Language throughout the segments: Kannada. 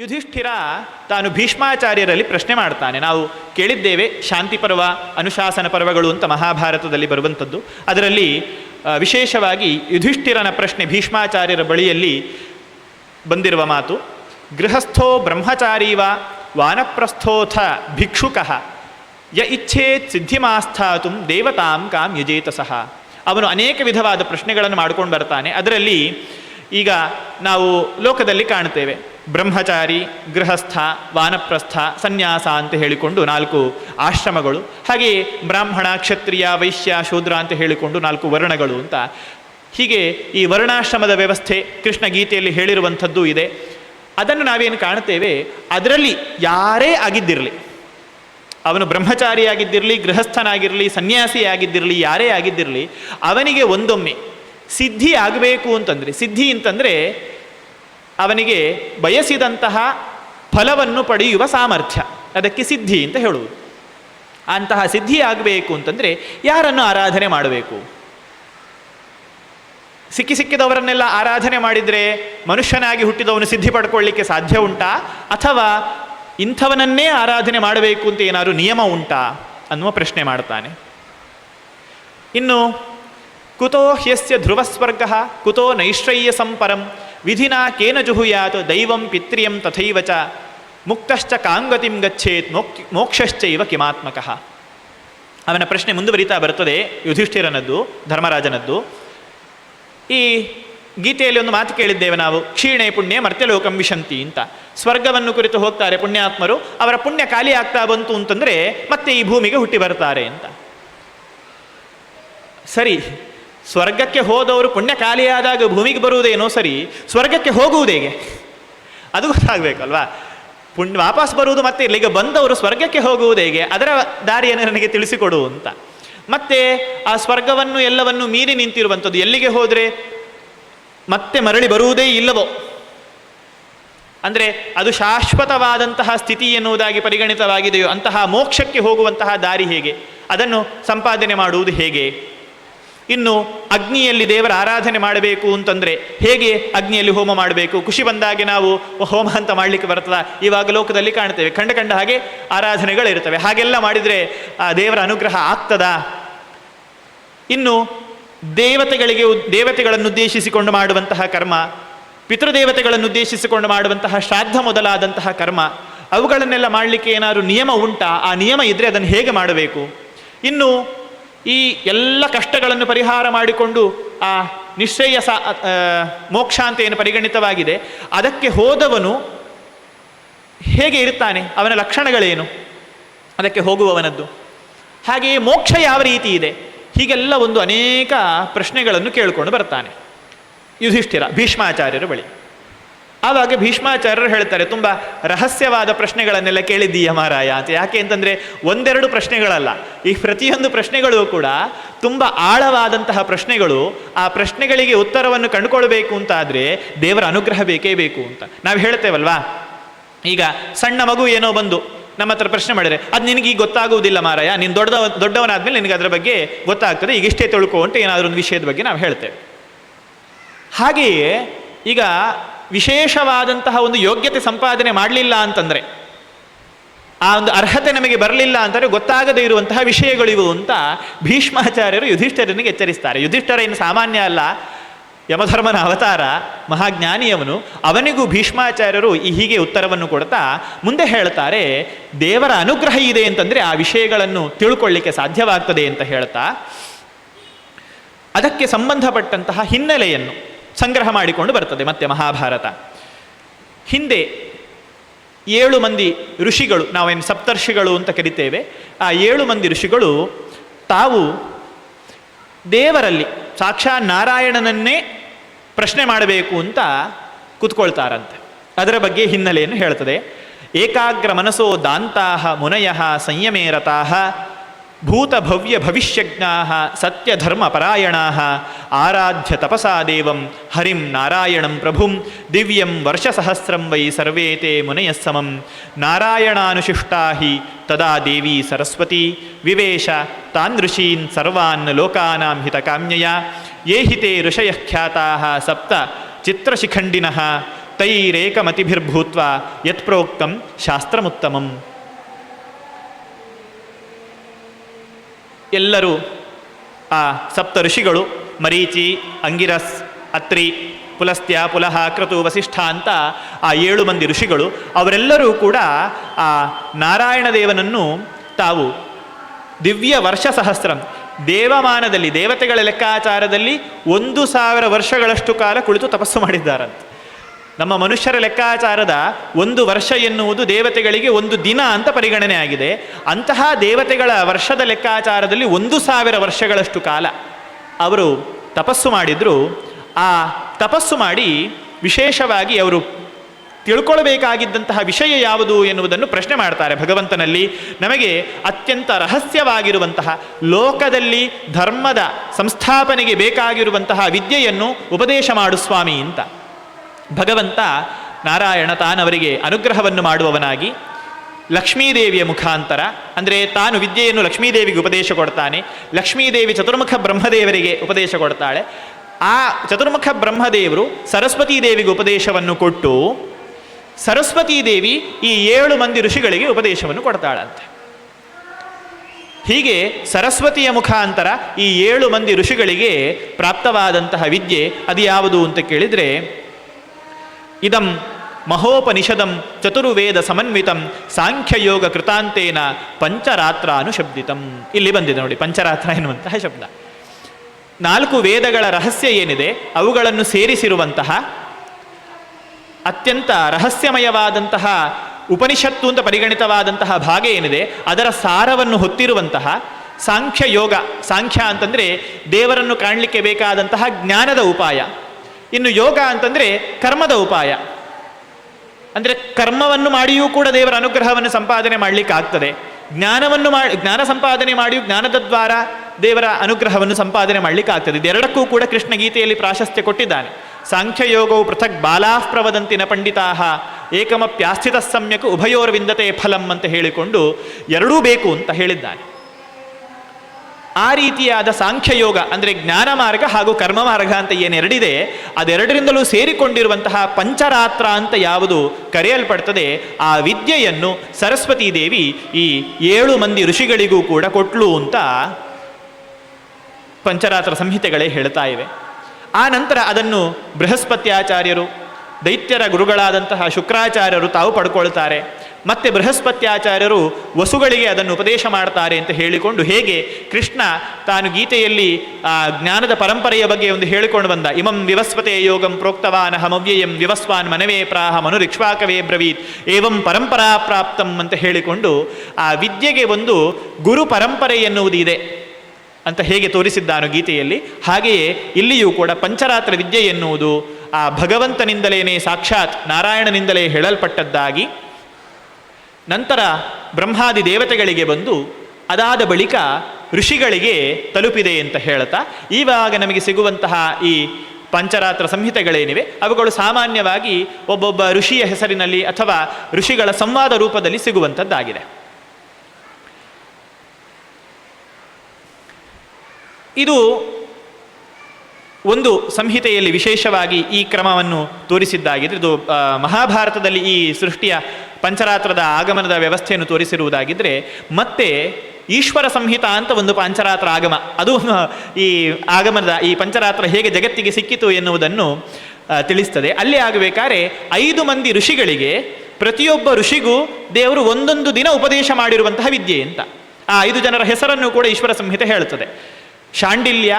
ಯುಧಿಷ್ಠಿರ ತಾನು ಭೀಷ್ಮಾಚಾರ್ಯರಲ್ಲಿ ಪ್ರಶ್ನೆ ಮಾಡ್ತಾನೆ. ನಾವು ಕೇಳಿದ್ದೇವೆ ಶಾಂತಿ ಪರ್ವ, ಅನುಶಾಸನ ಪರ್ವಗಳು ಅಂತ ಮಹಾಭಾರತದಲ್ಲಿ ಬರುವಂಥದ್ದು. ಅದರಲ್ಲಿ ವಿಶೇಷವಾಗಿ ಯುಧಿಷ್ಠಿರನ ಪ್ರಶ್ನೆ ಭೀಷ್ಮಾಚಾರ್ಯರ ಬಳಿಯಲ್ಲಿ ಬಂದಿರುವ ಮಾತು, ಗೃಹಸ್ಥೋ ಬ್ರಹ್ಮಚಾರೀವ ವಾನಪ್ರಸ್ಥೋಥ ಭಿಕ್ಷುಕಃ, ಯ ಇಚ್ಛೇತ್ ಸಿದ್ಧಿಮಾಸ್ಥಾತು ದೇವತಾಂ ಕಾಂ ಯಜೇತ ಸಹ ಅವನು ಅನೇಕ ವಿಧವಾದ ಪ್ರಶ್ನೆಗಳನ್ನು ಮಾಡ್ಕೊಂಡು ಬರ್ತಾನೆ. ಅದರಲ್ಲಿ ಈಗ ನಾವು ಲೋಕದಲ್ಲಿ ಕಾಣ್ತೇವೆ. ಬ್ರಹ್ಮಚಾರಿ, ಗೃಹಸ್ಥ, ವಾನಪ್ರಸ್ಥ ಸನ್ಯಾಸ ಅಂತ ಹೇಳಿಕೊಂಡು ನಾಲ್ಕು ಆಶ್ರಮಗಳು. ಹಾಗೆಯೇ ಬ್ರಾಹ್ಮಣ, ಕ್ಷತ್ರಿಯ, ವೈಶ್ಯ, ಶೂದ್ರ ಅಂತ ಹೇಳಿಕೊಂಡು ನಾಲ್ಕು ವರ್ಣಗಳು ಅಂತ. ಹೀಗೆ ಈ ವರ್ಣಾಶ್ರಮದ ವ್ಯವಸ್ಥೆ ಕೃಷ್ಣ ಗೀತೆಯಲ್ಲಿ ಹೇಳಿರುವಂಥದ್ದು ಇದೆ. ಅದನ್ನು ನಾವೇನು ಕಾಣ್ತೇವೆ ಅದರಲ್ಲಿ ಯಾರೇ ಆಗಿದ್ದಿರಲಿ, ಅವನು ಬ್ರಹ್ಮಚಾರಿಯಾಗಿದ್ದಿರಲಿ ಗೃಹಸ್ಥನಾಗಿರಲಿ ಸನ್ಯಾಸಿಯಾಗಿದ್ದಿರಲಿ ಯಾರೇ ಆಗಿದ್ದಿರಲಿ, ಅವನಿಗೆ ಒಂದೊಮ್ಮೆ ಸಿದ್ಧಿ ಆಗಬೇಕು ಅಂತಂದರೆ, ಸಿದ್ಧಿ ಅಂತಂದರೆ ಅವನಿಗೆ ಬಯಸಿದಂತಹ ಫಲವನ್ನು ಪಡೆಯುವ ಸಾಮರ್ಥ್ಯ. ಅದಕ್ಕೆ ಸಿದ್ಧಿ ಅಂತ ಹೇಳುವುದು. ಅಂತಹ ಸಿದ್ಧಿ ಆಗಬೇಕು ಅಂತಂದರೆ ಯಾರನ್ನು ಆರಾಧನೆ ಮಾಡಬೇಕು? ಸಿಕ್ಕಿ ಸಿಕ್ಕಿದವರನ್ನೆಲ್ಲ ಆರಾಧನೆ ಮಾಡಿದರೆ ಮನುಷ್ಯನಾಗಿ ಹುಟ್ಟಿದವನು ಸಿದ್ಧಿ ಪಡ್ಕೊಳ್ಳಿಕ್ಕೆ ಸಾಧ್ಯ ಉಂಟಾ? ಅಥವಾ ಇಂಥವನನ್ನೇ ಆರಾಧನೆ ಮಾಡಬೇಕು ಅಂತ ಏನಾದರೂ ನಿಯಮ ಉಂಟಾ? ಅನ್ನುವ ಪ್ರಶ್ನೆ ಮಾಡ್ತಾನೆ. ಇನ್ನು, ಕುತೋ ಹ್ಯಸ್ಯ ಧ್ರುವಸ್ವರ್ಗ, ಕುತೋ ನೈಶ್ರಯ್ಯ ಸಂಪರಂ ವಿಧಿನ ಕೇನ ಜುಹುಯಾತ್ ದೈವಂ ಪಿತ್ರಿಯಂ ತಥೈವ ಚ, ಮುಕ್ತಶ್ಚ ಕಾಂಗತಿಂ ಗಚ್ಚೇತ್ ಮೋಕ್ ಮೋಕ್ಷಶ್ಚೈವ ಕಿಮಾತ್ಮಕಃ. ಅವನ ಪ್ರಶ್ನೆ ಮುಂದುವರಿತಾ ಬರ್ತದೆ ಯುಧಿಷ್ಠಿರನದ್ದು, ಧರ್ಮರಾಜನದ್ದು. ಈ ಗೀತೆಯಲ್ಲಿ ಒಂದು ಮಾತು ಕೇಳಿದ್ದೇವೆ ನಾವು, ಕ್ಷೀಣೆ ಪುಣ್ಯ ಮರ್ತ್ಯಲೋಕಂ ವಿಶಂತಿ ಅಂತ. ಸ್ವರ್ಗವನ್ನು ಕುರಿತು ಹೋಗ್ತಾರೆ ಪುಣ್ಯಾತ್ಮರು, ಅವರ ಪುಣ್ಯ ಖಾಲಿ ಆಗ್ತಾ ಬಂತು ಅಂತಂದರೆ ಮತ್ತೆ ಈ ಭೂಮಿಗೆ ಹುಟ್ಟಿ ಬರ್ತಾರೆ ಅಂತ. ಸರಿ ಸ್ವರ್ಗಕ್ಕೆ ಹೋದವರು ಪುಣ್ಯ ಖಾಲಿಯಾದಾಗ ಭೂಮಿಗೆ ಬರುವುದೇನೋ ಸರಿ, ಸ್ವರ್ಗಕ್ಕೆ ಹೋಗುವುದು ಹೇಗೆ? ಅದು ಗೊತ್ತಾಗಬೇಕಲ್ವಾ? ಪುಣ್ಯ ವಾಪಸ್ ಬರುವುದು ಮತ್ತೆ ಇಲ್ಲಿಗೆ ಬಂದವರು ಸ್ವರ್ಗಕ್ಕೆ ಹೋಗುವುದು ಹೇಗೆ? ಅದರ ದಾರಿಯನ್ನು ನನಗೆ ತಿಳಿಸಿಕೊಡು ಅಂತ. ಮತ್ತೆ ಆ ಸ್ವರ್ಗವನ್ನು ಎಲ್ಲವನ್ನು ಮೀರಿ ನಿಂತಿರುವಂಥದ್ದು ಎಲ್ಲಿಗೆ ಹೋದರೆ? ಮತ್ತೆ ಮರಳಿ ಬರುವುದೇ ಇಲ್ಲವೋ? ಅಂದರೆ ಅದು ಶಾಶ್ವತವಾದಂತಹ ಸ್ಥಿತಿ ಎನ್ನುವುದಾಗಿ ಪರಿಗಣಿತವಾಗಿದೆಯೋ, ಅಂತಹ ಮೋಕ್ಷಕ್ಕೆ ಹೋಗುವಂತಹ ದಾರಿ ಹೇಗೆ? ಅದನ್ನು ಸಂಪಾದನೆ ಮಾಡುವುದು ಹೇಗೆ? ಇನ್ನು ಅಗ್ನಿಯಲ್ಲಿ ದೇವರ ಆರಾಧನೆ ಮಾಡಬೇಕು ಅಂತಂದರೆ ಹೇಗೆ ಅಗ್ನಿಯಲ್ಲಿ ಹೋಮ ಮಾಡಬೇಕು? ಖುಷಿ ಬಂದಾಗೆ ನಾವು ಹೋಮ ಅಂತ ಮಾಡಲಿಕ್ಕೆ ಬರ್ತದ ಇವಾಗ ಲೋಕದಲ್ಲಿ ಕಾಣ್ತೇವೆ. ಕಂಡ ಕಂಡ ಹಾಗೆ ಆರಾಧನೆಗಳಿರ್ತವೆ ಹಾಗೆಲ್ಲ ಮಾಡಿದರೆ ಆ ದೇವರ ಅನುಗ್ರಹ ಆಗ್ತದಾ? ಇನ್ನು ದೇವತೆಗಳಿಗೆ ದೇವತೆಗಳನ್ನು ಉದ್ದೇಶಿಸಿಕೊಂಡು ಮಾಡುವಂತಹ ಕರ್ಮ ಪಿತೃದೇವತೆಗಳನ್ನು ಉದ್ದೇಶಿಸಿಕೊಂಡು ಮಾಡುವಂತಹ ಶ್ರಾದ್ದ ಮೊದಲಾದಂತಹ ಕರ್ಮ, ಅವುಗಳನ್ನೆಲ್ಲ ಮಾಡಲಿಕ್ಕೆ ಏನಾದರೂ ನಿಯಮ ಉಂಟಾ? ಆ ನಿಯಮ ಇದ್ದರೆ ಅದನ್ನು ಹೇಗೆ ಮಾಡಬೇಕು? ಇನ್ನು ಈ ಎಲ್ಲ ಕಷ್ಟಗಳನ್ನು ಪರಿಹಾರ ಮಾಡಿಕೊಂಡು ಆ ನಿಶ್ಚಯ ಸಾ ಮೋಕ್ಷ ಅಂತ ಏನು ಪರಿಗಣಿತವಾಗಿದೆ. ಅದಕ್ಕೆ ಹೋದವನು ಹೇಗೆ ಇರ್ತಾನೆ ಅವನ ಲಕ್ಷಣಗಳೇನು? ಅದಕ್ಕೆ ಹೋಗುವವನದ್ದು. ಹಾಗೆಯೇ ಮೋಕ್ಷ ಯಾವ ರೀತಿ ಇದೆ? ಹೀಗೆಲ್ಲ ಒಂದು ಅನೇಕ ಪ್ರಶ್ನೆಗಳನ್ನು ಕೇಳಿಕೊಂಡು ಬರ್ತಾನೆ. ಯುಧಿಷ್ಠಿರ, ಭೀಷ್ಮಾಚಾರ್ಯರ ಬಳಿ. ಆವಾಗ ಭೀಷ್ಮಾಚಾರ್ಯರು ಹೇಳ್ತಾರೆ, ತುಂಬ ರಹಸ್ಯವಾದ ಪ್ರಶ್ನೆಗಳನ್ನೆಲ್ಲ ಕೇಳಿದ್ದೀಯ ಮಾರಾಯ? ಅಂತ. ಯಾಕೆ ಅಂತಂದರೆ ಒಂದೆರಡು ಪ್ರಶ್ನೆಗಳಲ್ಲ, ಈ ಪ್ರತಿಯೊಂದು ಪ್ರಶ್ನೆಗಳು ಕೂಡ ತುಂಬ ಆಳವಾದಂತಹ ಪ್ರಶ್ನೆಗಳು, ಆ ಪ್ರಶ್ನೆಗಳಿಗೆ ಉತ್ತರವನ್ನು ಕಂಡುಕೊಳ್ಬೇಕು ಅಂತ ಆದರೆ ದೇವರ ಅನುಗ್ರಹ ಬೇಕೇ ಬೇಕು ಅಂತ. ನಾವು ಹೇಳ್ತೇವಲ್ವಾ? ಈಗ ಸಣ್ಣ ಮಗು ಏನೋ ಬಂದು ನಮ್ಮ ಹತ್ರ ಪ್ರಶ್ನೆ ಮಾಡಿದರೆ, ಅದು ನಿನಗೆ ಈಗ ಗೊತ್ತಾಗುವುದಿಲ್ಲ ಮಾರಾಯ, ನೀನು ದೊಡ್ಡವ, ದೊಡ್ಡವನಾದ್ಮೇಲೆ ನಿನಗೆ ಅದರ ಬಗ್ಗೆ ಗೊತ್ತಾಗ್ತದೆ, ಈಗ ಇಷ್ಟೇ ತಿಳ್ಕೊ ಅಂತ ಏನಾದರೂ ಒಂದು ವಿಷಯದ ಬಗ್ಗೆ ನಾವು ಹೇಳ್ತೇವೆ. ಹಾಗೆಯೇ ಈಗ ವಿಶೇಷವಾದಂತಹ ಒಂದು ಯೋಗ್ಯತೆ ಸಂಪಾದನೆ ಮಾಡಲಿಲ್ಲ ಅಂತಂದರೆ, ಆ ಒಂದು ಅರ್ಹತೆ ನಮಗೆ ಬರಲಿಲ್ಲ ಅಂತಂದರೆ ಗೊತ್ತಾಗದೇ ಇರುವಂತಹ ವಿಷಯಗಳಿವು ಅಂತ ಭೀಷ್ಮಾಚಾರ್ಯರು ಯುಧಿಷ್ಠರನಿಗೆ ಎಚ್ಚರಿಸ್ತಾರೆ. ಯುಧಿಷ್ಠರ ಏನು ಸಾಮಾನ್ಯ ಅಲ್ಲ, ಯಮಧರ್ಮನ ಅವತಾರ, ಮಹಾಜ್ಞಾನಿಯವನು, ಅವನಿಗೂ ಭೀಷ್ಮಾಚಾರ್ಯರು ಈ ಹೀಗೆ ಉತ್ತರವನ್ನು ಕೊಡ್ತಾ ಮುಂದೆ ಹೇಳ್ತಾರೆ, ದೇವರ ಅನುಗ್ರಹ ಇದೆ ಅಂತಂದರೆ ಆ ವಿಷಯಗಳನ್ನು ತಿಳ್ಕೊಳ್ಳಿಕ್ಕೆ ಸಾಧ್ಯವಾಗ್ತದೆ ಅಂತ ಹೇಳ್ತಾ, ಅದಕ್ಕೆ ಸಂಬಂಧಪಟ್ಟಂತಹ ಹಿನ್ನೆಲೆಯನ್ನು. ಸಂಗ್ರಹ ಮಾಡಿಕೊಂಡು ಬರ್ತದೆ ಮತ್ತೆ ಮಹಾಭಾರತ. ಹಿಂದೆ ಏಳು ಮಂದಿ ಋಷಿಗಳು, ನಾವೇನು ಸಪ್ತರ್ಷಿಗಳು ಅಂತ ಕರಿತೇವೆ, ಆ ಏಳು ಮಂದಿ ಋಷಿಗಳು ತಾವು ದೇವರಲ್ಲಿ ಸಾಕ್ಷಾ ನಾರಾಯಣನನ್ನೇ ಪ್ರಶ್ನೆ ಮಾಡಬೇಕು ಅಂತ ಕೂತ್ಕೊಳ್ತಾರಂತೆ. ಅದರ ಬಗ್ಗೆ ಹಿನ್ನೆಲೆಯನ್ನು ಹೇಳ್ತದೆ. ಏಕಾಗ್ರ ಮನಸೋ ದಾಂತಾಹ ಮುನಯಃ ಸಂಯಮೇ भूतभव्यभविष्यज्ञाः सत्यधर्मपरायणाः, आराध्य तपसा देवं, हरिं नारायणं प्रभुं, दिव्यं वर्षसहस्रं वै सर्वे ते मुनयः समं। नारायणानुशिष्टा हि तदा देवी सरस्वती। विवेश, तान्दृशीन् सर्वान् लोकानां हितकाम्यया। ये हि ते ऋषयः ख्याताः, सप्त चित्रशिखण्डिनः। तैरेकमतिभिर्भूत्वा यत्प्रोक्तं शास्त्रमुत्तमम्। ಎಲ್ಲರೂ ಆ ಸಪ್ತ ಋಷಿಗಳು, ಮರೀಚಿ, ಅಂಗಿರಸ್, ಅತ್ರಿ, ಪುಲಸ್ತ್ಯ, ಪುಲಹ ಕೃತು ವಸಿಷ್ಠ ಅಂತ ಆ ಏಳು ಮಂದಿ ಋಷಿಗಳು, ಅವರೆಲ್ಲರೂ ಕೂಡ ಆ ನಾರಾಯಣ ದೇವನನ್ನು ತಾವು ದಿವ್ಯ ವರ್ಷ ಸಹಸ್ರಂ, ದೇವಮಾನದಲ್ಲಿ, ದೇವತೆಗಳ ಲೆಕ್ಕಾಚಾರದಲ್ಲಿ ಒಂದು ಸಾವಿರ ವರ್ಷಗಳಷ್ಟು ಕಾಲ ಕುಳಿತು ತಪಸ್ಸು ಮಾಡಿದ್ದಾರಂತೆ. ನಮ್ಮ ಮನುಷ್ಯರ ಲೆಕ್ಕಾಚಾರದ ಒಂದು ವರ್ಷ ಎನ್ನುವುದು ದೇವತೆಗಳಿಗೆ ಒಂದು ದಿನ ಅಂತ ಪರಿಗಣನೆ ಆಗಿದೆ. ಅಂತಹ ದೇವತೆಗಳ ವರ್ಷದ ಲೆಕ್ಕಾಚಾರದಲ್ಲಿ ಒಂದು ಸಾವಿರ ವರ್ಷಗಳಷ್ಟು ಕಾಲ ಅವರು ತಪಸ್ಸು ಮಾಡಿದ್ರು. ಆ ತಪಸ್ಸು ಮಾಡಿ ವಿಶೇಷವಾಗಿ ಅವರು ತಿಳ್ಕೊಳ್ಬೇಕಾಗಿದ್ದಂತಹ ವಿಷಯ ಯಾವುದು ಎನ್ನುವುದನ್ನು ಪ್ರಶ್ನೆ ಮಾಡ್ತಾರೆ ಭಗವಂತನಲ್ಲಿ. ನಮಗೆ ಅತ್ಯಂತ ರಹಸ್ಯವಾಗಿರುವಂತಹ ಲೋಕದಲ್ಲಿ ಧರ್ಮದ ಸಂಸ್ಥಾಪನೆಗೆ ಬೇಕಾಗಿರುವಂತಹ ವಿದ್ಯೆಯನ್ನು ಉಪದೇಶ ಮಾಡು ಸ್ವಾಮಿ ಅಂತ. ಭಗವಂತ ನಾರಾಯಣ ತಾನವರಿಗೆ ಅನುಗ್ರಹವನ್ನು ಮಾಡುವವನಾಗಿ ಲಕ್ಷ್ಮೀದೇವಿಯ ಮುಖಾಂತರ, ಅಂದರೆ ತಾನು ವಿದ್ಯೆಯನ್ನು ಲಕ್ಷ್ಮೀದೇವಿಗೆ ಉಪದೇಶ ಕೊಡ್ತಾನೆ, ಲಕ್ಷ್ಮೀದೇವಿ ಚತುರ್ಮುಖ ಬ್ರಹ್ಮದೇವರಿಗೆ ಉಪದೇಶ ಕೊಡ್ತಾಳೆ. ಆ ಚತುರ್ಮುಖ ಬ್ರಹ್ಮದೇವರು ಸರಸ್ವತೀ ದೇವಿಗೆ ಉಪದೇಶವನ್ನು ಕೊಟ್ಟು, ಸರಸ್ವತೀ ದೇವಿ ಈ ಏಳು ಮಂದಿ ಋಷಿಗಳಿಗೆ ಉಪದೇಶವನ್ನು ಕೊಡ್ತಾಳಂತೆ. ಹೀಗೆ ಸರಸ್ವತಿಯ ಮುಖಾಂತರ ಈ ಏಳು ಮಂದಿ ಋಷಿಗಳಿಗೆ ಪ್ರಾಪ್ತವಾದಂತಹ ವಿದ್ಯೆ ಅದು ಯಾವುದು ಅಂತ ಕೇಳಿದರೆ ಇದಂ ಮಹೋಪನಿಷದಂ ಚತುರ್ವೇದ ಸಮನ್ವಿತಂ ಸಾಂಖ್ಯಯೋಗ ಕೃತಾಂತೇನ ಪಂಚರಾತ್ರ ಅನುಶಬ್ದಿತಂ ಇಲ್ಲಿ ಬಂದಿದೆ ನೋಡಿ, ಪಂಚರಾತ್ರ ಎನ್ನುವಂತಹ ಶಬ್ದ. ನಾಲ್ಕು ವೇದಗಳ ರಹಸ್ಯ ಏನಿದೆ, ಅವುಗಳನ್ನು ಸೇರಿಸಿರುವಂತಹ ಅತ್ಯಂತ ರಹಸ್ಯಮಯವಾದಂತಹ ಉಪನಿಷತ್ತು ಅಂತ ಪರಿಗಣಿತವಾದಂತಹ ಭಾಗ ಏನಿದೆ, ಅದರ ಸಾರವನ್ನು ಹೊತ್ತಿರುವಂತಹ ಸಾಂಖ್ಯ ಯೋಗ ಸಾಂಖ್ಯ ಅಂತಂದರೆ ದೇವರನ್ನು ಕಾಣಲಿಕ್ಕೆ ಬೇಕಾದಂತಹ ಜ್ಞಾನದ ಉಪಾಯ. ಇನ್ನು ಯೋಗ ಅಂತಂದರೆ ಕರ್ಮದ ಉಪಾಯ. ಅಂದರೆ ಕರ್ಮವನ್ನು ಮಾಡಿಯೂ ಕೂಡ ದೇವರ ಅನುಗ್ರಹವನ್ನು ಸಂಪಾದನೆ ಮಾಡಲಿಕ್ಕೆ ಆಗ್ತದೆ ಜ್ಞಾನವನ್ನು ಮಾಡಿ ಜ್ಞಾನ ಸಂಪಾದನೆ ಮಾಡಿಯೂ ಜ್ಞಾನದ ದ್ವಾರ ದೇವರ ಅನುಗ್ರಹವನ್ನು ಸಂಪಾದನೆ ಮಾಡಲಿಕ್ಕೆ ಆಗ್ತದೆ ಇದೆರಡಕ್ಕೂ ಕೂಡ ಕೃಷ್ಣ ಗೀತೆಯಲ್ಲಿ ಪ್ರಾಶಸ್ತ್ಯ ಕೊಟ್ಟಿದ್ದಾನೆ. ಸಾಂಖ್ಯಯೋಗವು ಪೃಥಕ್ ಬಾಲಾಪ್ರವದಂತಿನ ಪಂಡಿತಾಹ ಏಕಮಪ್ಯಾಸ್ಥಿತ ಸಮ್ಯಕ್ ಉಭಯೋರ್ವಿಂದತೆ ಫಲಂ ಅಂತ ಹೇಳಿಕೊಂಡು ಎರಡೂ ಬೇಕು ಅಂತ ಹೇಳಿದ್ದಾನೆ. ಆ ರೀತಿಯಾದ ಸಾಂಖ್ಯಯೋಗ, ಅಂದರೆ ಜ್ಞಾನ ಮಾರ್ಗ ಹಾಗೂ ಕರ್ಮ ಮಾರ್ಗ ಅಂತ ಏನೆರಡಿದೆ, ಅದೆರಡರಿಂದಲೂ ಸೇರಿಕೊಂಡಿರುವಂತಹ ಪಂಚರಾತ್ರ ಅಂತ ಯಾವುದು ಕರೆಯಲ್ಪಡ್ತದೆ, ಆ ವಿದ್ಯೆಯನ್ನು ಸರಸ್ವತೀ ದೇವಿ ಈ ಏಳು ಮಂದಿ ಋಷಿಗಳಿಗೂ ಕೂಡ ಕೊಟ್ಲು ಅಂತ ಪಂಚರಾತ್ರ ಸಂಹಿತೆಗಳೇ ಹೇಳ್ತಾ ಇವೆ. ಆ ನಂತರ ಅದನ್ನು ಬೃಹಸ್ಪತ್ಯಾಚಾರ್ಯರು, ದೈತ್ಯರ ಗುರುಗಳಾದಂತಹ ಶುಕ್ರಾಚಾರ್ಯರು ತಾವು ಪಡ್ಕೊಳ್ತಾರೆ. ಮತ್ತೆ ಬೃಹಸ್ಪತ್ಯಾಚಾರ್ಯರು ವಸುಗಳಿಗೆ ಅದನ್ನು ಉಪದೇಶ ಮಾಡ್ತಾರೆ ಅಂತ ಹೇಳಿಕೊಂಡು ಹೇಗೆ ಕೃಷ್ಣ ತಾನು ಗೀತೆಯಲ್ಲಿ, ಆ, ಜ್ಞಾನದ ಪರಂಪರೆಯ ಬಗ್ಗೆ ಒಂದು ಹೇಳಿಕೊಂಡು ಬಂದ. ಇಮಂ ವಿವಸ್ವತೆ ಯೋಗಂ ಪ್ರೋಕ್ತವಾನ್ ಹಮವ್ಯಯಂ ವಿವಸ್ವಾನ್ ಮನವೇ ಪ್ರಾಹ ಮನುರಿಕ್ಷ್ವಾಕವೇ ಬ್ರವೀತ್. ಏವಂ ಪರಂಪರಾ ಪ್ರಾಪ್ತಂ ಅಂತ ಹೇಳಿಕೊಂಡು ಆ ವಿದ್ಯೆಗೆ ಒಂದು ಗುರು ಪರಂಪರೆ ಎನ್ನುವುದು ಇದೆ ಅಂತ ಹೇಗೆ ತೋರಿಸಿದ್ದಾನು ಗೀತೆಯಲ್ಲಿ. ಹಾಗೆಯೇ ಇಲ್ಲಿಯೂ ಕೂಡ ಪಂಚರಾತ್ರ ವಿದ್ಯೆ ಎನ್ನುವುದು ಆ ಭಗವಂತನಿಂದಲೇನೆ ಸಾಕ್ಷಾತ್ ನಾರಾಯಣನಿಂದಲೇ ಹೇಳಲ್ಪಟ್ಟದ್ದಾಗಿ ನಂತರ ಬ್ರಹ್ಮಾದಿ ದೇವತೆಗಳಿಗೆ ಬಂದು ಅದಾದ ಬಳಿಕ ಋಷಿಗಳಿಗೆ ತಲುಪಿದೆ ಅಂತ ಹೇಳ್ತಾ ಈವಾಗ ನಮಗೆ ಸಿಗುವಂತಹ ಈ ಪಂಚರಾತ್ರ ಸಂಹಿತೆಗಳೇನಿವೆ, ಅವುಗಳು ಸಾಮಾನ್ಯವಾಗಿ ಒಬ್ಬೊಬ್ಬ ಋಷಿಯ ಹೆಸರಿನಲ್ಲಿ ಅಥವಾ ಋಷಿಗಳ ಸಂವಾದ ರೂಪದಲ್ಲಿ ಸಿಗುವಂಥದ್ದಾಗಿದೆ. ಇದು ಒಂದು ಸಂಹಿತೆಯಲ್ಲಿ ವಿಶೇಷವಾಗಿ ಈ ಕ್ರಮವನ್ನು ತೋರಿಸಿದ್ದಾಗಿದ್ರೆ ಇದು ಮಹಾಭಾರತದಲ್ಲಿ ಈ ಸೃಷ್ಟಿಯ ಪಂಚರಾತ್ರದ ಆಗಮನದ ವ್ಯವಸ್ಥೆಯನ್ನು ತೋರಿಸಿರುವುದಾಗಿದ್ದರೆ ಮತ್ತೆ ಈಶ್ವರ ಸಂಹಿತ ಅಂತ ಒಂದು ಪಂಚರಾತ್ರ ಆಗಮ. ಅದು ಈ ಆಗಮನದ, ಈ ಪಂಚರಾತ್ರ ಹೇಗೆ ಜಗತ್ತಿಗೆ ಸಿಕ್ಕಿತು ಎನ್ನುವುದನ್ನು ತಿಳಿಸ್ತದೆ. ಅಲ್ಲಿ ಆಗಬೇಕಾದ್ರೆ ಐದು ಮಂದಿ ಋಷಿಗಳಿಗೆ ಪ್ರತಿಯೊಬ್ಬ ಋಷಿಗೂ ದೇವರು ಒಂದೊಂದು ದಿನ ಉಪದೇಶ ಮಾಡಿರುವಂತಹ ವಿದ್ಯೆ ಅಂತ. ಆ ಐದು ಜನರ ಹೆಸರನ್ನು ಕೂಡ ಈಶ್ವರ ಸಂಹಿತೆ ಹೇಳುತ್ತದೆ. ಶಾಂಡಿಲ್ಯ,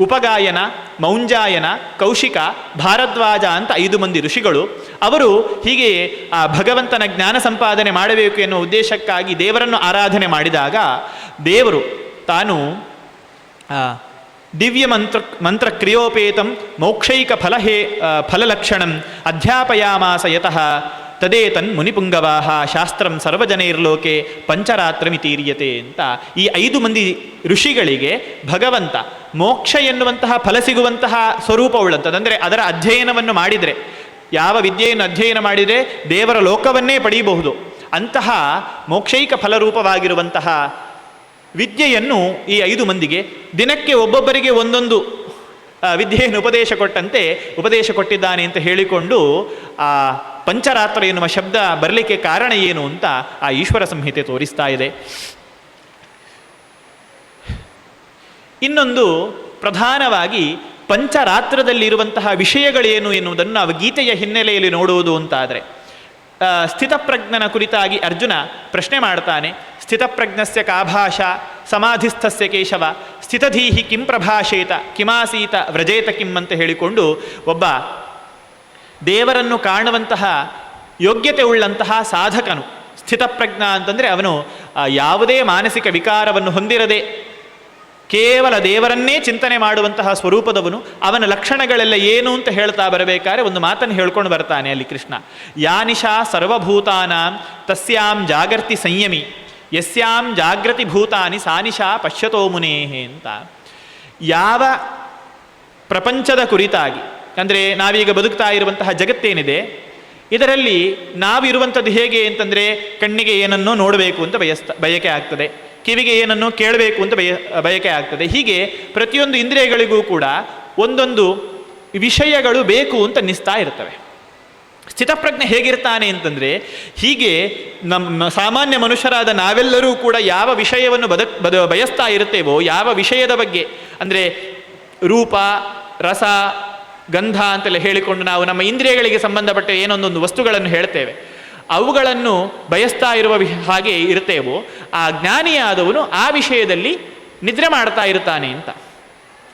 ಉಪಗಾಯನ, ಮೌಂಜಾಯನ, ಕೌಶಿಕ, ಭಾರದ್ವಾಜ ಅಂತ ಐದು ಮಂದಿ ಋಷಿಗಳು. ಅವರು ಹೀಗೆ, ಆ, ಭಗವಂತನ ಜ್ಞಾನ ಸಂಪಾದನೆ ಮಾಡಬೇಕು ಎನ್ನುವ ಉದ್ದೇಶಕ್ಕಾಗಿ ದೇವರನ್ನು ಆರಾಧನೆ ಮಾಡಿದಾಗ ದೇವರು ತಾನು ದಿವ್ಯ ಮಂತ್ರ ಮಂತ್ರ ಕ್ರಿಯೋಪೇತಂ ಮೋಕ್ಷೈಕ ಫಲಹೇ ಫಲಲಕ್ಷಣಂ ಅಧ್ಯಾಪಯಾಮಾಸ ಯತಃ ತದೇತನ್ ಮುನಿಪುಂಗವಾಹ, ಶಾಸ್ತ್ರಂ ಸರ್ವಜನೈರ್ಲೋಕೆ ಪಂಚರಾತ್ರಮಿತೀರ್ಯತೆ ಅಂತ ಈ ಐದು ಮಂದಿ ಋಷಿಗಳಿಗೆ ಭಗವಂತ ಮೋಕ್ಷ ಎನ್ನುವಂತಹ ಫಲ ಸಿಗುವಂತಹ ಸ್ವರೂಪವುಳ್ಳಂಥದ್ದು ಅಂದರೆ ಅದರ ಅಧ್ಯಯನವನ್ನು ಮಾಡಿದರೆ, ಯಾವ ವಿದ್ಯೆಯನ್ನು ಅಧ್ಯಯನ ಮಾಡಿದರೆ ದೇವರ ಲೋಕವನ್ನೇ ಪಡೆಯಬಹುದು. ಅಂತಹ ಮೋಕ್ಷೈಕ ಫಲರೂಪವಾಗಿರುವಂತಹ ವಿದ್ಯೆಯನ್ನು ಈ ಐದು ಮಂದಿಗೆ ದಿನಕ್ಕೆ ಒಬ್ಬೊಬ್ಬರಿಗೆ ಒಂದೊಂದು ವಿದ್ಯೆಯನ್ನು ಉಪದೇಶ ಕೊಟ್ಟಂತೆ ಉಪದೇಶ ಕೊಟ್ಟಿದ್ದಾನೆ ಅಂತ ಹೇಳಿಕೊಂಡು ಆ ಪಂಚರಾತ್ರ ಎನ್ನುವ ಶಬ್ದ ಬರಲಿಕ್ಕೆ ಕಾರಣ ಏನು ಅಂತ ಆ ಈಶ್ವರ ಸಂಹಿತೆ ತೋರಿಸ್ತಾ ಇದೆ. ಇನ್ನೊಂದು ಪ್ರಧಾನವಾಗಿ ಪಂಚರಾತ್ರದಲ್ಲಿರುವಂತಹ ವಿಷಯಗಳೇನು ಎನ್ನುವುದನ್ನು ನಾವು ಗೀತೆಯ ಹಿನ್ನೆಲೆಯಲ್ಲಿ ನೋಡುವುದು ಅಂತಾದರೆ ಸ್ಥಿತಪ್ರಜ್ಞನ ಕುರಿತಾಗಿ ಅರ್ಜುನ ಪ್ರಶ್ನೆ ಮಾಡ್ತಾನೆ. ಸ್ಥಿತಪ್ರಜ್ಞಸ್ಯ ಕಾಭಾಷ, ಸಮಾಧಿಸ್ಥಸ್ಯ ಕೇಶವ, ಸ್ಥಿತಧೀಹಿ ಕಿಂ ಪ್ರಭಾಷೇತ, ಕಿಮಾಸೀತ ವ್ರಜೇತ ಕಿಂ ಅಂತ ಹೇಳಿಕೊಂಡು ಒಬ್ಬ ದೇವರನ್ನು ಕಾಣುವಂತಹ ಯೋಗ್ಯತೆ ಉಳ್ಳಂತಹ ಸಾಧಕನು, ಸ್ಥಿತಪ್ರಜ್ಞ ಅಂತಂದರೆ ಅವನು ಯಾವುದೇ ಮಾನಸಿಕ ವಿಕಾರವನ್ನು ಹೊಂದಿರದೆ ಕೇವಲ ದೇವರನ್ನೇ ಚಿಂತನೆ ಮಾಡುವಂತಹ ಸ್ವರೂಪದವನು, ಅವನ ಲಕ್ಷಣಗಳೆಲ್ಲ ಏನು ಅಂತ ಹೇಳ್ತಾ ಬರಬೇಕಾದ್ರೆ ಒಂದು ಮಾತನ್ನು ಹೇಳ್ಕೊಂಡು ಬರ್ತಾನೆ ಅಲ್ಲಿ ಕೃಷ್ಣ. ಯಾನಿಶಾ ಸರ್ವಭೂತಾನಾಂ ತಸ್ಯಾಂ ಜಾಗರ್ತಿ ಸಂಯಮಿ, ಯಸ್ಯಾಂ ಜಾಗೃತಿ ಭೂತಾನಿ ಸಾನಿಶಾ ಪಶ್ಯತೋ ಮುನೇಹೆ ಅಂತ. ಯಾವ ಪ್ರಪಂಚದ ಕುರಿತಾಗಿ ಅಂದರೆ ನಾವೀಗ ಬದುಕ್ತಾ ಇರುವಂತಹ ಜಗತ್ತೇನಿದೆ, ಇದರಲ್ಲಿ ನಾವಿರುವಂಥದ್ದು ಹೇಗೆ ಅಂತಂದರೆ ಕಣ್ಣಿಗೆ ಏನನ್ನೋ ನೋಡಬೇಕು ಅಂತ ಬಯಸ್ತ, ಬಯಕೆ ಆಗ್ತದೆ, ಕಿವಿಗೆ ಏನನ್ನೋ ಕೇಳಬೇಕು ಅಂತ ಬಯ, ಬಯಕೆ ಆಗ್ತದೆ. ಹೀಗೆ ಪ್ರತಿಯೊಂದು ಇಂದ್ರಿಯಗಳಿಗೂ ಕೂಡ ಒಂದೊಂದು ವಿಷಯಗಳು ಬೇಕು ಅಂತ ಅನ್ನಿಸ್ತಾ ಇರ್ತವೆ. ಸ್ಥಿತಪ್ರಜ್ಞೆ ಹೇಗಿರ್ತಾನೆ ಅಂತಂದರೆ ಹೀಗೆ ನಮ್ಮ ಸಾಮಾನ್ಯ ಮನುಷ್ಯರಾದ ನಾವೆಲ್ಲರೂ ಕೂಡ ಯಾವ ವಿಷಯವನ್ನು ಬದಕ್ ಬದ, ಬಯಸ್ತಾ ಇರುತ್ತೇವೋ, ಯಾವ ವಿಷಯದ ಬಗ್ಗೆ, ಅಂದರೆ ರೂಪ, ರಸ ಗಂಧ ಅಂತೆಲ್ಲ ಹೇಳಿಕೊಂಡು ನಾವು ನಮ್ಮ ಇಂದ್ರಿಯಗಳಿಗೆ ಸಂಬಂಧಪಟ್ಟ ಏನೊಂದೊಂದು ವಸ್ತುಗಳನ್ನು ಹೇಳ್ತೇವೆ. ಅವುಗಳನ್ನು ಬಯಸ್ತಾ ಇರುವ ಹಾಗೆ ಇರ್ತೇವೋ, ಆ ಜ್ಞಾನಿಯಾದವನು ಆ ವಿಷಯದಲ್ಲಿ ನಿದ್ರೆ ಮಾಡ್ತಾ ಇರ್ತಾನೆ ಅಂತ.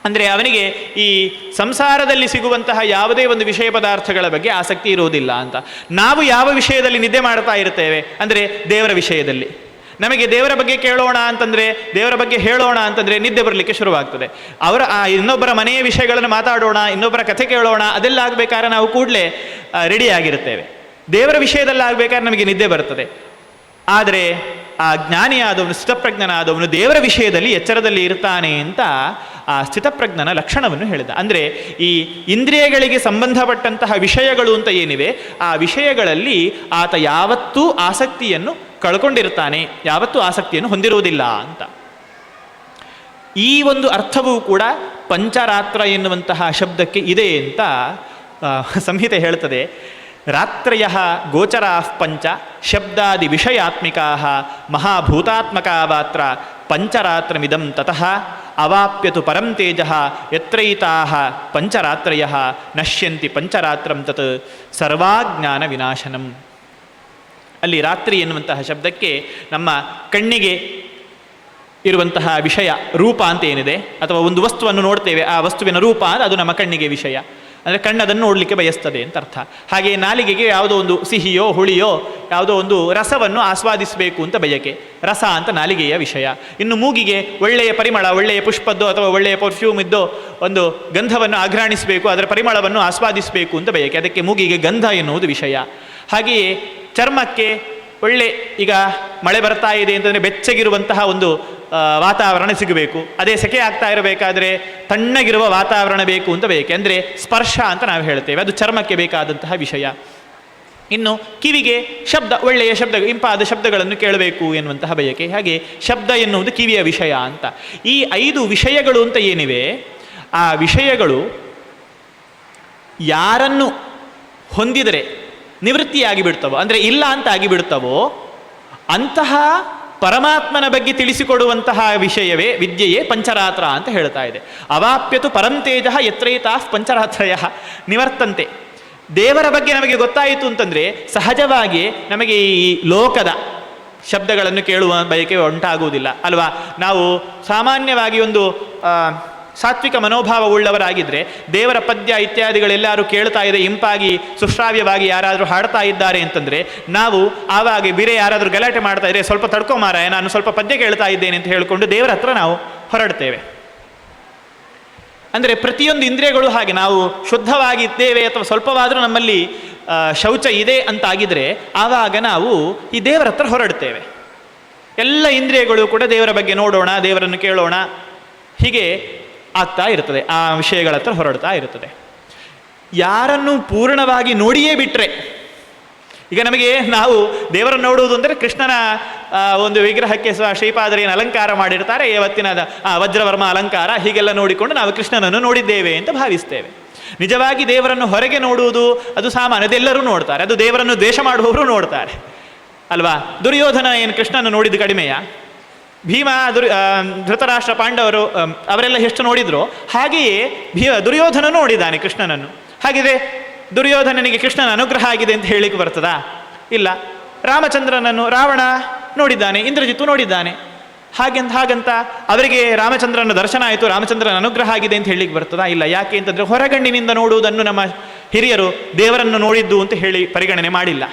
ಅಂದರೆ ಅವನಿಗೆ ಈ ಸಂಸಾರದಲ್ಲಿ ಸಿಗುವಂತಹ ಯಾವುದೇ ಒಂದು ವಿಷಯ ಪದಾರ್ಥಗಳ ಬಗ್ಗೆ ಆಸಕ್ತಿ ಇರುವುದಿಲ್ಲ ಅಂತ. ನಾವು ಯಾವ ವಿಷಯದಲ್ಲಿ ನಿದ್ದೆ ಮಾಡ್ತಾ ಇರ್ತೇವೆ? ಅಂದರೆ ದೇವರ ವಿಷಯದಲ್ಲಿ. ನಮಗೆ ದೇವರ ಬಗ್ಗೆ ಕೇಳೋಣ ಅಂತಂದರೆ, ದೇವರ ಬಗ್ಗೆ ಹೇಳೋಣ ಅಂತಂದರೆ ನಿದ್ದೆ ಬರಲಿಕ್ಕೆ ಶುರುವಾಗ್ತದೆ. ಅವರ, ಆ, ಇನ್ನೊಬ್ಬರ ಮನೆಯ ವಿಷಯಗಳನ್ನು ಮಾತಾಡೋಣ, ಇನ್ನೊಬ್ಬರ ಕಥೆ ಕೇಳೋಣ ಅದೆಲ್ಲ ಆಗಬೇಕಾದ್ರೆ ನಾವು ಕೂಡಲೇ ರೆಡಿ ಆಗಿರುತ್ತೇವೆ. ದೇವರ ವಿಷಯದಲ್ಲಿ ಆಗಬೇಕಾದ್ರೆ ನಮಗೆ ನಿದ್ದೆ ಬರ್ತದೆ. ಆದರೆ, ಆ ಜ್ಞಾನಿಯಾದವನು, ಸ್ಥಿತಪ್ರಜ್ಞನಾದವನು ದೇವರ ವಿಷಯದಲ್ಲಿ ಎಚ್ಚರದಲ್ಲಿ ಇರ್ತಾನೆ ಅಂತ ಆ ಸ್ಥಿತಪ್ರಜ್ಞನ ಲಕ್ಷಣವನ್ನು ಹೇಳಿದ. ಅಂದರೆ, ಈ ಇಂದ್ರಿಯಗಳಿಗೆ ಸಂಬಂಧಪಟ್ಟಂತಹ ವಿಷಯಗಳು ಅಂತ ಏನಿವೆ, ಆ ವಿಷಯಗಳಲ್ಲಿ ಆತ ಯಾವತ್ತೂ ಆಸಕ್ತಿಯನ್ನು ಕಳ್ಕೊಂಡಿರ್ತಾನೆ, ಯಾವತ್ತೂ ಆಸಕ್ತಿಯನ್ನು ಹೊಂದಿರುವುದಿಲ್ಲ ಅಂತ. ಈ ಒಂದು ಅರ್ಥವೂ ಕೂಡ ಪಂಚರಾತ್ರ ಎನ್ನುವಂತಹ ಶಬ್ದಕ್ಕೆ ಇದೆ ಅಂತ ಸಂಹಿತೆ ಹೇಳ್ತದೆ. ರಾತ್ರಯ ಗೋಚರಾ ಪಂಚ, ಶಬ್ದಾದಿ ವಿಷಯಾತ್ಮಿಕಾ ಮಹಾಭೂತಾತ್ಮಕಾವಾತ್ರ ಪಂಚರಾತ್ರಮಿದಂ ತತಃ, ಅವಾಪ್ಯತು ಪರಂ ತೇಜ ಯತ್ರೈತಾ ಪಂಚರಾತ್ರಯ ನಶ್ಯಂತಿ ಪಂಚರಾತ್ರಂ ತತ್ ಸರ್ವಾಜ್ಞಾನ ವಿನಾಶನಂ ಅಲ್ಲಿ ರಾತ್ರಿ ಎನ್ನುವಂತಹ ಶಬ್ದಕ್ಕೆ ನಮ್ಮ ಕಣ್ಣಿಗೆ ಇರುವಂತಹ ವಿಷಯ ರೂಪ ಅಂತ ಏನಿದೆ? ಅಥವಾ ಒಂದು ವಸ್ತುವನ್ನು ನೋಡ್ತೇವೆ, ಆ ವಸ್ತುವಿನ ರೂಪ ಅದು ನಮ್ಮ ಕಣ್ಣಿಗೆ ವಿಷಯ. ಅಂದರೆ ಕಣ್ಣದನ್ನು ನೋಡಲಿಕ್ಕೆ ಬಯಸ್ತದೆ ಅಂತ ಅರ್ಥ. ಹಾಗೆ ನಾಲಿಗೆಗೆ ಯಾವುದೋ ಒಂದು ಸಿಹಿಯೋ, ಹುಳಿಯೋ, ಯಾವುದೋ ಒಂದು ರಸವನ್ನು ಆಸ್ವಾದಿಸಬೇಕು ಅಂತ ಬಯಕೆ. ರಸ ಅಂತ ನಾಲಿಗೆಯ ವಿಷಯ. ಇನ್ನು ಮೂಗಿಗೆ ಒಳ್ಳೆಯ ಪರಿಮಳ, ಒಳ್ಳೆಯ ಪುಷ್ಪದ್ದು ಅಥವಾ ಒಳ್ಳೆಯ ಪರ್ಫ್ಯೂಮ್ ಇದ್ದೋ ಒಂದು ಗಂಧವನ್ನು ಆಘ್ರಾಣಿಸಬೇಕು, ಅದರ ಪರಿಮಳವನ್ನು ಆಸ್ವಾದಿಸಬೇಕು ಅಂತ ಬಯಕೆ. ಅದಕ್ಕೆ ಮೂಗಿಗೆ ಗಂಧ ಎನ್ನುವುದು ವಿಷಯ. ಹಾಗೆಯೇ ಚರ್ಮಕ್ಕೆ ಒಳ್ಳೆ ಈಗ ಮಳೆ ಬರ್ತಾ ಇದೆ ಅಂತಂದರೆ ಬೆಚ್ಚಗಿರುವಂತಹ ಒಂದು ವಾತಾವರಣ ಸಿಗಬೇಕು. ಅದೇ ಸೆಕೆ ಆಗ್ತಾ ಇರಬೇಕಾದ್ರೆ ತಣ್ಣಗಿರುವ ವಾತಾವರಣ ಬೇಕು ಅಂತ ಬೇಕು. ಅಂದರೆ ಸ್ಪರ್ಶ ಅಂತ ನಾವು ಹೇಳ್ತೇವೆ. ಅದು ಚರ್ಮಕ್ಕೆ ಬೇಕಾದಂತಹ ವಿಷಯ. ಇನ್ನು ಕಿವಿಗೆ ಶಬ್ದ, ಒಳ್ಳೆಯ ಶಬ್ದ, ಇಂಪಾದ ಶಬ್ದಗಳನ್ನು ಕೇಳಬೇಕು ಎನ್ನುವಂತಹ ಬಯಕೆ. ಹಾಗೆ ಶಬ್ದ ಎನ್ನುವುದು ಕಿವಿಯ ವಿಷಯ ಅಂತ. ಈ ಐದು ವಿಷಯಗಳು ಅಂತ ಏನಿವೆ? ಆ ವಿಷಯಗಳು ಯಾರನ್ನು ಹೊಂದಿದರೆ ನಿವೃತ್ತಿಯಾಗಿ ಬಿಡ್ತವೋ ಅಂದರೆ ಇಲ್ಲ ಅಂತ ಆಗಿಬಿಡ್ತವೋ, ಅಂತಹ ಪರಮಾತ್ಮನ ಬಗ್ಗೆ ತಿಳಿಸಿಕೊಡುವಂತಹ ವಿಷಯವೇ ವಿದ್ಯೆಯೇ ಪಂಚರಾತ್ರ ಅಂತ ಹೇಳ್ತಾ ಇದೆ. ಅವಾಪ್ಯತು ಪರಂತೇಜ ಯತ್ರೈತಾ ಪಂಚರಾತ್ರಯ ನಿವರ್ತಂತೆ. ದೇವರ ಬಗ್ಗೆ ನಮಗೆ ಗೊತ್ತಾಯಿತು ಅಂತಂದರೆ ಸಹಜವಾಗಿ ನಮಗೆ ಈ ಲೋಕದ ಶಬ್ದಗಳನ್ನು ಕೇಳುವ ಬಯಕೆ ಉಂಟಾಗುವುದಿಲ್ಲ, ಅಲ್ವಾ? ನಾವು ಸಾಮಾನ್ಯವಾಗಿ ಒಂದು ಸಾತ್ವಿಕ ಮನೋಭಾವ ಉಳ್ಳವರಾಗಿದ್ದರೆ ದೇವರ ಪದ್ಯ ಇತ್ಯಾದಿಗಳೆಲ್ಲರೂ ಕೇಳ್ತಾ ಇದೆ ಇಂಪಾಗಿ, ಸುಶ್ರಾವ್ಯವಾಗಿ ಯಾರಾದರೂ ಹಾಡ್ತಾ ಇದ್ದಾರೆ ಅಂತಂದರೆ ನಾವು ಆವಾಗ ಬೇರೆ ಯಾರಾದರೂ ಗಲಾಟೆ ಮಾಡ್ತಾ ಇದ್ರೆ ಸ್ವಲ್ಪ ತಡ್ಕೊ ಮಾರಾಯ, ನಾನು ಸ್ವಲ್ಪ ಪದ್ಯ ಕೇಳ್ತಾ ಇದ್ದೇನೆ ಅಂತ ಹೇಳಿಕೊಂಡು ದೇವರ ಹತ್ರ ನಾವು ಹೊರಡ್ತೇವೆ. ಅಂದರೆ ಪ್ರತಿಯೊಂದು ಇಂದ್ರಿಯಗಳು ಹಾಗೆ ನಾವು ಶುದ್ಧವಾಗಿದ್ದೇವೆ ಅಥವಾ ಸ್ವಲ್ಪವಾದರೂ ನಮ್ಮಲ್ಲಿ ಶೌಚ ಇದೆ ಅಂತಾಗಿದ್ರೆ ಆವಾಗ ನಾವು ಈ ದೇವರ ಹತ್ರ ಹೊರಡ್ತೇವೆ. ಎಲ್ಲ ಇಂದ್ರಿಯಗಳು ಕೂಡ ದೇವರ ಬಗ್ಗೆ ನೋಡೋಣ, ದೇವರನ್ನು ಕೇಳೋಣ. ಹೀಗೆ ಆಗ್ತಾ ಇರ್ತದೆ ಆ ವಿಷಯಗಳ ಹತ್ರ ಹೊರಡ್ತಾ ಇರ್ತದೆ ಯಾರನ್ನು ಪೂರ್ಣವಾಗಿ ನೋಡಿಯೇ ಬಿಟ್ಟರೆ ಈಗ ನಮಗೆ ನಾವು ದೇವರನ್ನು ನೋಡುವುದು ಅಂದರೆ ಕೃಷ್ಣನ ಒಂದು ವಿಗ್ರಹಕ್ಕೆ ಸಹ ಶ್ರೀಪಾದರಿಯನ್ನು ಅಲಂಕಾರ ಮಾಡಿರ್ತಾರೆ ಇವತ್ತಿನ ವಜ್ರವರ್ಮ ಅಲಂಕಾರ, ಹೀಗೆಲ್ಲ ನೋಡಿಕೊಂಡು ನಾವು ಕೃಷ್ಣನನ್ನು ನೋಡಿದ್ದೇವೆ ಅಂತ ಭಾವಿಸ್ತೇವೆ. ನಿಜವಾಗಿ ದೇವರನ್ನು ಹೊರಗೆ ನೋಡುವುದು, ಅದು ಸಾಮಾನ್ಯ ಅದೆಲ್ಲರೂ ನೋಡ್ತಾರೆ, ಅದು ದೇವರನ್ನು ದ್ವೇಷ ಮಾಡುವವರು ನೋಡ್ತಾರೆ. ಅಲ್ವಾ? ದುರ್ಯೋಧನ ಏನು ಕೃಷ್ಣನ ನೋಡಿದ್ದು ಕಡಿಮೆಯಾ? ಭೀಮ ದುರ್ ಧೃತರಾಷ್ಟ್ರ ಪಾಂಡವರು ಅವರೆಲ್ಲ ಎಷ್ಟು ನೋಡಿದ್ರು ಹಾಗೆಯೇ ಭೀ ದುರ್ಯೋಧನ ನೋಡಿದ್ದಾನೆ ಕೃಷ್ಣನನ್ನು. ಹಾಗಿದೆ ದುರ್ಯೋಧನನಿಗೆ ಕೃಷ್ಣನ ಅನುಗ್ರಹ ಆಗಿದೆ ಅಂತ ಹೇಳಿಕ್ಕೆ ಬರ್ತದಾ? ಇಲ್ಲ. ರಾಮಚಂದ್ರನನ್ನು ರಾವಣ ನೋಡಿದ್ದಾನೆ, ಇಂದ್ರಜಿತ್ತು ನೋಡಿದ್ದಾನೆ. ಹಾಗೆಂತ ಹಾಗಂತ ಅವರಿಗೆ ರಾಮಚಂದ್ರನ ದರ್ಶನ ಆಯಿತು, ರಾಮಚಂದ್ರನ ಅನುಗ್ರಹ ಆಗಿದೆ ಅಂತ ಹೇಳಿಕ್ಕೆ ಬರ್ತದಾ? ಇಲ್ಲ. ಯಾಕೆ ಅಂತಂದರೆ ಹೊರಗಣ್ಣಿನಿಂದ ನೋಡುವುದನ್ನು ನಮ್ಮ ಹಿರಿಯರು ದೇವರನ್ನು ನೋಡಿದ್ದು ಅಂತ ಹೇಳಿ ಪರಿಗಣನೆ ಮಾಡಿಲ್ಲ.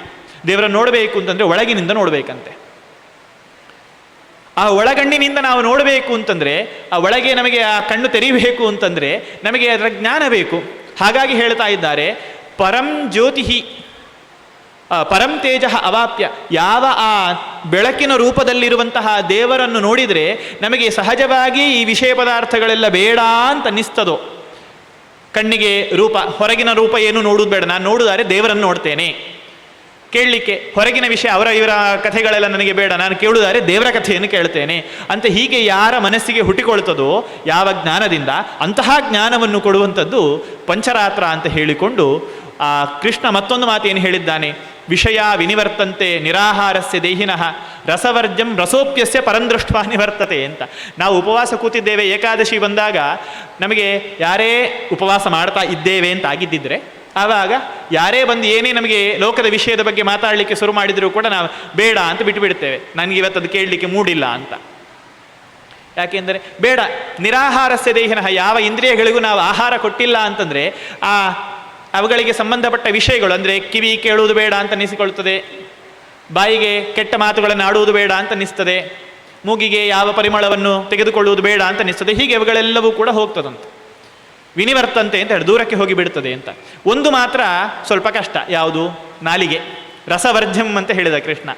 ದೇವರನ್ನು ನೋಡಬೇಕು ಅಂತಂದರೆ ಒಳಗಿನಿಂದ ನೋಡಬೇಕಂತೆ. ಆ ಒಳಗಣ್ಣಿನಿಂದ ನಾವು ನೋಡಬೇಕು ಅಂತಂದರೆ, ಆ ಒಳಗೆ ನಮಗೆ ಆ ಕಣ್ಣು ತೆರೀಬೇಕು ಅಂತಂದರೆ ನಮಗೆ ಅದರ ಜ್ಞಾನ ಬೇಕು. ಹಾಗಾಗಿ ಹೇಳ್ತಾ ಇದ್ದಾರೆ, ಪರಂ ಜ್ಯೋತಿಹಿ ಪರಂ ತೇಜ ಅವಾಪ್ಯ. ಯಾವ ಆ ಬೆಳಕಿನ ರೂಪದಲ್ಲಿರುವಂತಹ ದೇವರನ್ನು ನೋಡಿದರೆ ನಮಗೆ ಸಹಜವಾಗಿ ಈ ವಿಷಯ ಪದಾರ್ಥಗಳೆಲ್ಲ ಬೇಡ ಅಂತ ಅನ್ನಿಸ್ತದೋ. ಕಣ್ಣಿಗೆ ರೂಪ, ಹೊರಗಿನ ರೂಪ ಏನು ನೋಡುವುದು ಬೇಡ. ನಾನು ನೋಡಿದರೆ ದೇವರನ್ನು ನೋಡ್ತೇನೆ. ಕೇಳಲಿಕ್ಕೆ ಹೊರಗಿನ ವಿಷಯ, ಅವರ, ಇವರ ಕಥೆಗಳೆಲ್ಲ ನನಗೆ ಬೇಡ. ನಾನು ಕೇಳುವುದಾರೆ ದೇವರ ಕಥೆಯನ್ನು ಕೇಳ್ತೇನೆ ಅಂತ ಹೀಗೆ ಯಾರ ಮನಸ್ಸಿಗೆ ಹುಟ್ಟಿಕೊಳ್ತದೋ ಯಾವ ಜ್ಞಾನದಿಂದ ಅಂತಹ ಜ್ಞಾನವನ್ನು ಕೊಡುವಂಥದ್ದು ಪಂಚರಾತ್ರ ಅಂತ ಹೇಳಿಕೊಂಡು ಆ ಕೃಷ್ಣ ಮತ್ತೊಂದು ಮಾತು ಏನು ಹೇಳಿದ್ದಾನೆ? ವಿಷಯ ವಿನಿವರ್ತಂತೆ ನಿರಾಹಾರಸ್ಯ ದೇಹಿನಃ ರಸವರ್ಜಂ ರಸೋಪ್ಯಸ್ಯ ಪರಂದೃಷ್ಟ ನಿವರ್ತತೆ ಅಂತ. ನಾವು ಉಪವಾಸ ಕೂತಿದ್ದೇವೆ ಏಕಾದಶಿ ಬಂದಾಗ ನಮಗೆ ಯಾರೇ ಉಪವಾಸ ಮಾಡ್ತಾ ಇದ್ದೇವೆ ಅಂತ ಆಗಿದ್ದಿದ್ರೆ ಆವಾಗ ಯಾರೇ ಬಂದು ಏನೇ ನಮಗೆ ಲೋಕದ ವಿಷಯದ ಬಗ್ಗೆ ಮಾತಾಡಲಿಕ್ಕೆ ಶುರು ಮಾಡಿದರೂ ಕೂಡ ನಾವು ಬೇಡ ಅಂತ ಬಿಟ್ಟು ಬಿಡ್ತೇವೆ ನನಗೆ ಇವತ್ತು ಅದು ಕೇಳಲಿಕ್ಕೆ ಮೂಡಿಲ್ಲ ಅಂತ. ಯಾಕೆಂದರೆ ಬೇಡ, ನಿರಾಹಾರಸ್ಯ ದೇಹಿನಃ ಯಾವ ಇಂದ್ರಿಯಗಳಿಗೂ ನಾವು ಆಹಾರ ಕೊಟ್ಟಿಲ್ಲ ಅಂತಂದರೆ ಆ ಅವುಗಳಿಗೆ ಸಂಬಂಧಪಟ್ಟ ವಿಷಯಗಳು, ಅಂದರೆ ಕಿವಿ ಕೇಳುವುದು ಬೇಡ ಅಂತ ಅನ್ನಿಸಿಕೊಳ್ತದೆ ಬಾಯಿಗೆ ಕೆಟ್ಟ ಮಾತುಗಳನ್ನು ಆಡುವುದು ಬೇಡ ಅಂತ ಅನ್ನಿಸ್ತದೆ ಮೂಗಿಗೆ ಯಾವ ಪರಿಮಳವನ್ನು ತೆಗೆದುಕೊಳ್ಳುವುದು ಬೇಡ ಅಂತ ಅನ್ನಿಸ್ತದೆ ಹೀಗೆ ಅವುಗಳೆಲ್ಲವೂ ಕೂಡ ಹೋಗ್ತದಂತೆ. ವಿನಿವರ್ತಂತೆ ಅಂತ ಹೇಳಿ ದೂರಕ್ಕೆ ಹೋಗಿ ಬಿಡುತ್ತದೆ ಅಂತ. ಒಂದು ಮಾತ್ರ ಸ್ವಲ್ಪ ಕಷ್ಟ, ಯಾವುದು? ನಾಲಿಗೆ. ರಸವರ್ಜಂ ಅಂತ ಹೇಳಿದ ಕೃಷ್ಣ.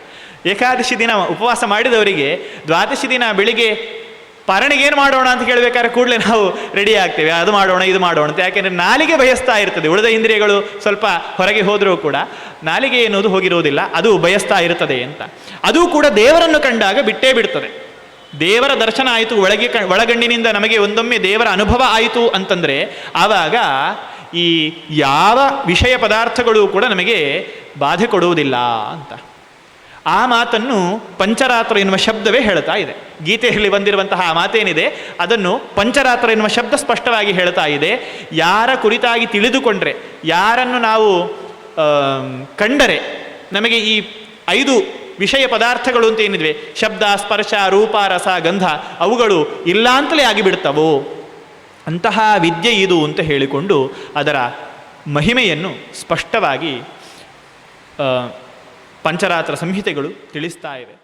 ಏಕಾದಶಿ ದಿನ ಉಪವಾಸ ಮಾಡಿದವರಿಗೆ ದ್ವಾದಶಿ ದಿನ ಬೆಳಿಗ್ಗೆ ಪಾರಣಿಗೆ ಏನು ಮಾಡೋಣ ಅಂತ ಕೇಳಬೇಕಾದ್ರೆ ಕೂಡಲೇ ನಾವು ರೆಡಿ ಆಗ್ತೇವೆ. ಅದು ಮಾಡೋಣ, ಇದು ಮಾಡೋಣ ಅಂತ. ಯಾಕೆಂದರೆ ನಾಲಿಗೆ ಬಯಸ್ತಾ ಇರ್ತದೆ. ಉಳಿದ ಇಂದ್ರಿಯಗಳು ಸ್ವಲ್ಪ ಹೊರಗೆ ಹೋದರೂ ಕೂಡ ನಾಲಿಗೆ ಎನ್ನುವುದು ಹೋಗಿರುವುದಿಲ್ಲ. ಅದು ಬಯಸ್ತಾ ಇರ್ತದೆ ಅಂತ. ಅದು ಕೂಡ ದೇವರನ್ನು ಕಂಡಾಗ ಬಿಟ್ಟೇ ಬಿಡ್ತದೆ. ದೇವರ ದರ್ಶನ ಆಯಿತು, ಒಳಗೆ ಒಳಗಣ್ಣಿನಿಂದ ನಮಗೆ ಒಂದೊಮ್ಮೆ ದೇವರ ಅನುಭವ ಆಯಿತು ಅಂತಂದರೆ, ಆವಾಗ ಈ ಯಾವ ವಿಷಯ ಪದಾರ್ಥಗಳು ಕೂಡ ನಮಗೆ ಬಾಧೆ ಕೊಡುವುದಿಲ್ಲ ಅಂತ. ಆ ಮಾತನ್ನು ಪಂಚರಾತ್ರ ಎನ್ನುವ ಶಬ್ದವೇ ಹೇಳ್ತಾ ಇದೆ. ಗೀತೆಯಲ್ಲಿ ಬಂದಿರುವಂತಹ ಆ ಮಾತೇನಿದೆ, ಅದನ್ನು ಪಂಚರಾತ್ರ ಎನ್ನುವ ಶಬ್ದ ಸ್ಪಷ್ಟವಾಗಿ ಹೇಳ್ತಾ ಇದೆ. ಯಾರ ಕುರಿತಾಗಿ ತಿಳಿದುಕೊಂಡ್ರೆ, ಯಾರನ್ನು ನಾವು ಕಂಡರೆ, ನಮಗೆ ಈ ಐದು ವಿಷಯ ಪದಾರ್ಥಗಳು ಅಂತ ಏನಿದ್ವಿ? ಶಬ್ದ, ಸ್ಪರ್ಶ, ರೂಪ, ರಸ, ಗಂಧ ಅವುಗಳು ಇಲ್ಲ ಅಂತಲೇ ಆಗಿಬಿಡ್ತವೋ. ಅಂತಹ ವಿದ್ಯೆ ಇದು ಅಂತ ಹೇಳಿಕೊಂಡು ಅದರ ಮಹಿಮೆಯನ್ನು ಸ್ಪಷ್ಟವಾಗಿ ಪಂಚರಾತ್ರ ಸಂಹಿತೆಗಳು ತಿಳಿಸ್ತಾ ಇವೆ.